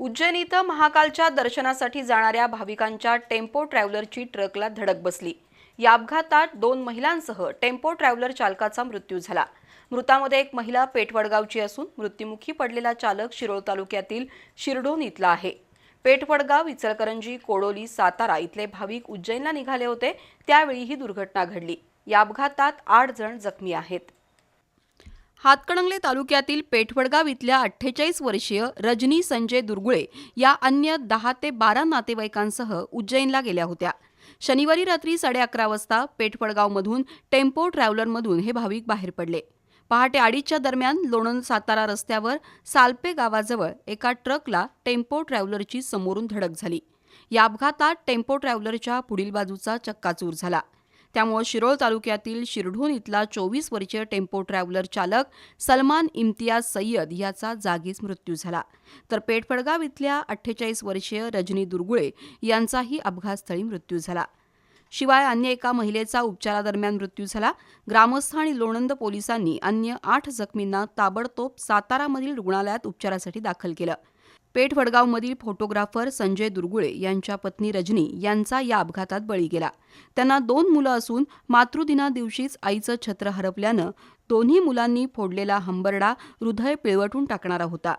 उज्जैन इथं महाकालच्या दर्शनासाठी जाणाऱ्या भाविकांच्या टेम्पो ट्रॅव्हलरची ट्रकला धडक बसली. या अपघातात दोन महिलांसह टेम्पो ट्रॅव्हलर चालकाचा मृत्यू झाला. मृतामध्ये एक महिला पेठवडगावची असून मृत्युमुखी पडलेला चालक शिरोळ तालुक्यातील शिरडोन इथला आहे. पेठवडगाव इचलकरंजी कोडोली सातारा इथले भाविक उज्जैनला निघाले होते. त्यावेळी ही दुर्घटना घडली. या अपघातात आठ जण जखमी आहेत. हातकणंगले तालुक्यातील पेठवडगाव इथल्या अठ्ठेचाळीस वर्षीय रजनी संजय दुर्गुळे या अन्य दहा ते बारा नातेवाईकांसह उज्जैनला गेल्या होत्या. शनिवारी रात्री साडे अकरा वाजता पेठवडगावमधून टेम्पो ट्रॅव्हलरमधून हे भाविक बाहेर पडले. पहाटे अडीचच्या दरम्यान लोणंद सातारा रस्त्यावर सालपे गावाजवळ एका ट्रकला टेम्पो ट्रॅव्हलरची समोरून धडक झाली. या अपघातात टेम्पो ट्रॅव्हलरच्या पुढील बाजूचा चक्काचूर झाला. त्यामुळे शिरोळ तालुक्यातील शिरढोण इथला चोवीस वर्षीय टेम्पो ट्रॅव्हलर चालक सलमान इम्तियाज सय्यद याचा जागीच मृत्यू झाला. तर पेठफडगाव इथल्या अठ्ठेचाळीस वर्षीय रजनी दुर्गुळे यांचाही अपघातस्थळी मृत्यू झाला. शिवाय अन्य एका महिलेचा उपचारादरम्यान मृत्यू झाला. ग्रामस्थ आणि लोणंद पोलिसांनी अन्य आठ जखमींना ताबडतोब सातारामधील रुग्णालयात उपचारासाठी दाखल केलं. पेठ वडगावमधील फोटोग्राफर संजय दुर्गुळे यांच्या पत्नी रजनी यांचा या अपघातात बळी गेला. त्यांना दोन मुलं असून मातृदिना दिवशीच आईचं छत्र हरपल्यानं दोन्ही मुलांनी फोडलेला हंबरडा हृदय पिळवटून टाकणारा होता.